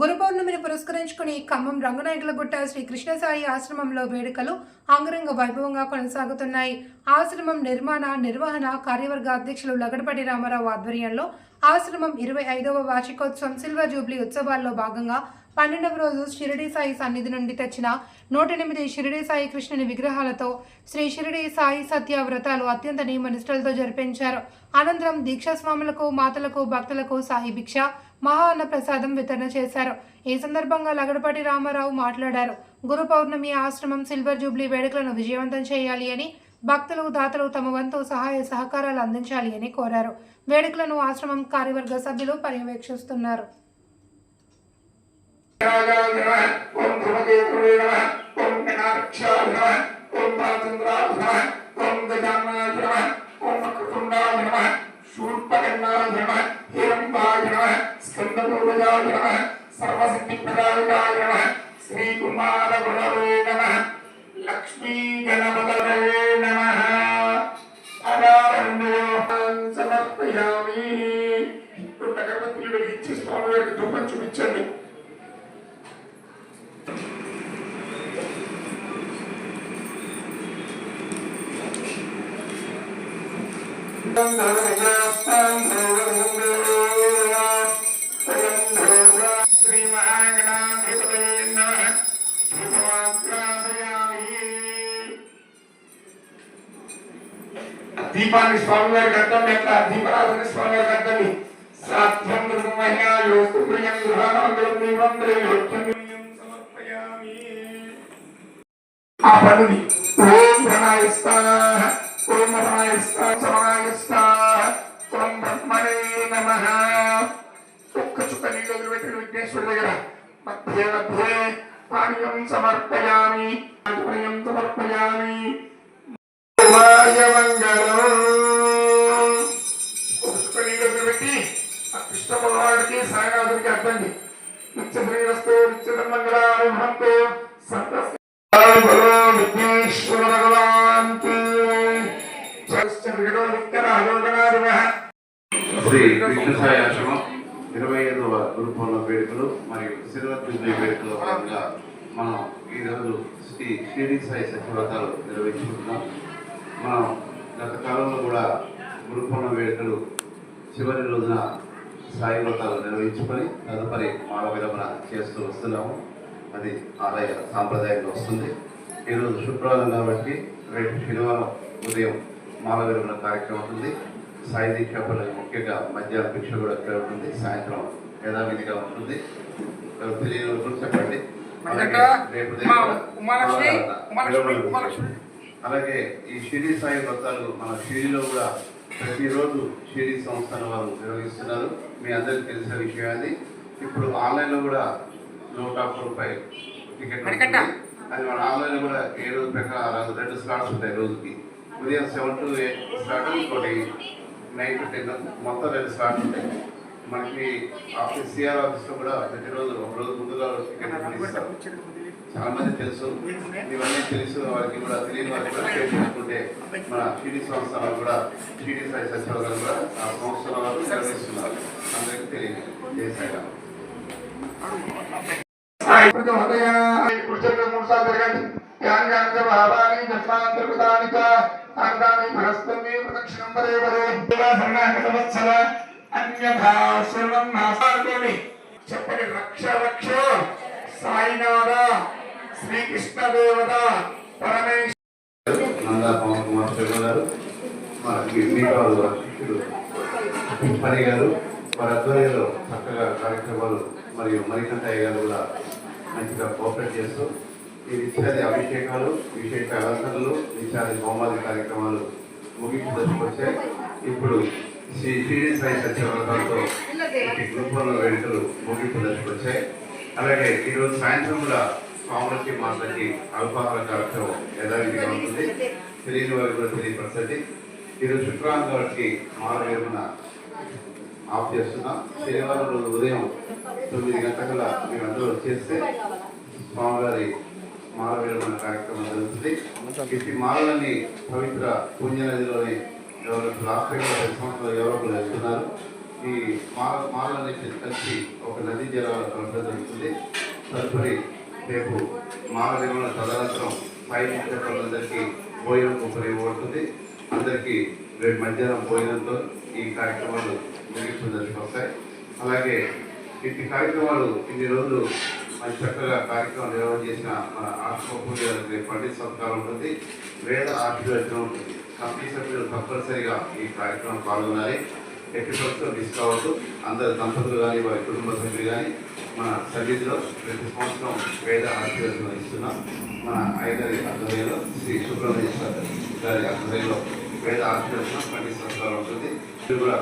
గురు పౌర్ణమిని పురస్కరించుకుని ఖమ్మం రంగనాయకులగుట్ట శ్రీ కృష్ణసాయి ఆశ్రమంలో వేడుకలు అంగరంగ వైభవంగా కొనసాగుతున్నాయి. ఆశ్రమం నిర్మాణ నిర్వహణ కార్యవర్గ అధ్యక్షులు లగడపటి రామారావు ఆధ్వర్యంలో ఆశ్రమం ఇరవై ఐదవ వార్షికోత్సవం సిల్వర్ జూబ్లీ ఉత్సవాల్లో భాగంగా పన్నెండవ రోజు షిరిడి సాయి సన్నిధి నుండి తెచ్చిన నూట ఎనిమిది షిరిడి సాయి కృష్ణుని విగ్రహాలతో శ్రీ షిరిడి సాయి సత్య వ్రతాలు అత్యంత నియమనిష్టలతో జరిపించారు. అనంతరం దీక్షాస్వాములకు మాతలకు భక్తులకు సాయి భిక్ష మహా అన్న ప్రసాదం వితరణ చేశారు. ఈ సందర్భంగా లగడపాటి రామారావు మాట్లాడారు. గురు పౌర్ణమి ఆశ్రమం సిల్వర్ జూబ్లీ వేడుకలను విజయవంతం చేయాలి అని భక్తులు దాతలు తమ వంతు సహాయ సహకారాలు అందించాలి అని కోరారు. వేడుకలను ఆశ్రమం కార్యవర్గ సభ్యులు పర్యవేక్షిస్తున్నారు. ఓం దీపాన్ని స్వామి గారికి అర్థం ఎట్లా దీపారాధన స్వామి గారికి అర్థం సాధ్యం మహిళా ప్రియం గృహానందరం సమర్పయామి. ఆ పనుని నీళ్ళు వదిలిపెట్టిన విఘ్నేశ్వరుడు దగ్గర మధ్య మధ్యే పాణ్యం సమర్పయామి పాణ్యం సమర్పయామి పెట్టి ఆ కృష్ణ భగవానుడికి సాయనాథుడికి అర్థండి నిత్య శ్రీరస్తు నిత్యతం మంగళారంభంతో సంతస్య విఘ్నేశ్వర భగవాన్ శ్రీ కృష్ణ సాయాశ్రమం ఇరవై ఐదవ గురుపూర్ణ వేడుకలు మరియు సిల్వర్ జూబ్లీ వేడుకల భాగంగా మనం ఈరోజు శ్రీ షిరిడి సాయి సత్యవ్రతాలు నిర్వహించుకుంటున్నాం. మనం గత కాలంలో కూడా గురుపూర్ణ వేడుకలు చివరి రోజున సాయి వ్రతాలు నిర్వహించుకొని తదుపరి మాల విరమణ చేస్తూ వస్తున్నాము. అది ఆలయ సాంప్రదాయంగా వస్తుంది. ఈరోజు శుక్రవారం కాబట్టి రేపు శనివారం ఉదయం మాల విరమణ కార్యక్రమం ఉంటుంది సాయి దీక్ష పనులు ముఖ్యంగా మధ్యాహ్నం భిక్ష కూడా ఇక్కడ ఉంటుంది. సాయంత్రం యథావిధిగా ఉంటుంది. తెలియని చెప్పండి. అలాగే ఈ షిరిడి సాయి వ్రతాలు మన షిరిడిలో కూడా ప్రతిరోజు షిరిడి సంస్థల వారు నిర్వహిస్తున్నారు. మీ అందరికీ తెలిసిన విషయం అది. ఇప్పుడు ఆన్లైన్లో కూడా నూట రూపాయి టికెట్. అది మన ఆన్లైన్లో కూడా ఏ రోజు ప్రకారం రెండు స్లాట్స్ ఉంటాయి రోజుకి. ఉదయం సెవెన్ టు ఎయిట్ స్టార్ట్ ఇంకోటి నైన్ టు టెన్ మొత్తం రెండు స్లాట్స్ ఉంటాయి. మనకి ఆఫీస్ సిఆర్ ఆఫీస్లో కూడా ప్రతిరోజు ఒక రోజు ముందుగా చాలా మంది తెలుసు. ఇవన్నీ తెలుసు. వారికి కూడా తెలియని వారికి కూడా షేర్ చేసుకుంటే మన టీడీ సంస్థ వాళ్ళు కూడా టీడీ సాయి సచివాలయం కూడా ఆ సంస్థల వారు నిర్వహిస్తున్నారు. అందరికీ తెలియదు. చేశారు సాయి ప్రచోదయ కృష్ణ మూడు సార్లు తిరగండి అంతాని బృహస్పతి ప్రదక్షిణం దేవా శరణాగత వత్సల అన్యథా శరణం నాసార్గోమి చెప్పని రక్ష రక్ష సాయినాథ శ్రీకృష్ణ దేవత పరమేశ్వర నందా పవన్ కుమార్ శర్మ గారు వారి ఆధ్వర్యంలో చక్కగా కార్యక్రమాలు మరియు మణికంఠయ్య గారు కూడా మంచిగా కోఆపరేట్ చేస్తూ ఈ నిత్యాది అభిషేకాలు విశేష అలంకరణలు నిత్యాది హోమాది కార్యక్రమాలు ముగింపు దశకు వచ్చాయి ఇప్పుడు శ్రీ శ్రీ సాయి సత్యవ్రతంతో ఈ గ్రూపుల వేడుకలు ముగింపు దశకు వచ్చాయి. అలాగే ఈరోజు సాయంత్రం కూడా స్వాములకి మాటలకి అల్పాహార కార్యక్రమం యథావిధిగా ఉంటుంది. తెలియని వారు కూడా తెలియపరచండి. ఈరోజు శుక్రవారం వారికి మాల విరమణ ఆఫ్ చేస్తున్నాం. శనివారం రోజు ఉదయం తొమ్మిది గంటల మీరు అందరూ వచ్చేస్తే స్వామివారి మాల విరమణ కార్యక్రమం జరుగుతుంది. ఇది మాలని పవిత్ర పుణ్య నదిలోని ఎవరు లాస్ట్ టైం పది ఈ మాల మాలని కలిసి ఒక నదీ జలాల కలపడం జరుగుతుంది. తదుపరి రేపు మాల విరమణ తదనంతరం పై వాళ్ళందరికీ భోజనం కుప్పలు ఇవ్వబడుతుంది. అందరికీ రేపు మధ్యాహ్నం భోజనంతో ఈ కార్యక్రమాలు ముగింపు వస్తాయి అలాగే ఇట్టి కార్యక్రమాలు ఇన్ని రోజులు మంచి చక్కగా కార్యక్రమం నిర్వహణ చేసిన మన ఆత్మపూర్తి పండిత సత్కారం ఉంటుంది. వేద ఆశీర్వచనం ఉంటుంది. కమిటీ సభ్యులు తప్పనిసరిగా ఈ కార్యక్రమం పాల్గొనాలి. ఎట్టి ప్రభుత్వం మిస్ కావద్దు. అందరి దంపతులు కానీ వారి కుటుంబ సభ్యులు కానీ మన సన్నిధిలో ప్రతి సంవత్సరం వేద ఆశీర్వచనం ఇస్తున్నాం. మన ఐదరి ఆధ్వర్యంలో శ్రీ సుబ్రహ్మణ్యేశ్వర గారి ఆధ్వర్యంలో వేద ఆశీర్వచనం పండిత సత్కారం ఉంటుంది. ఇది కూడా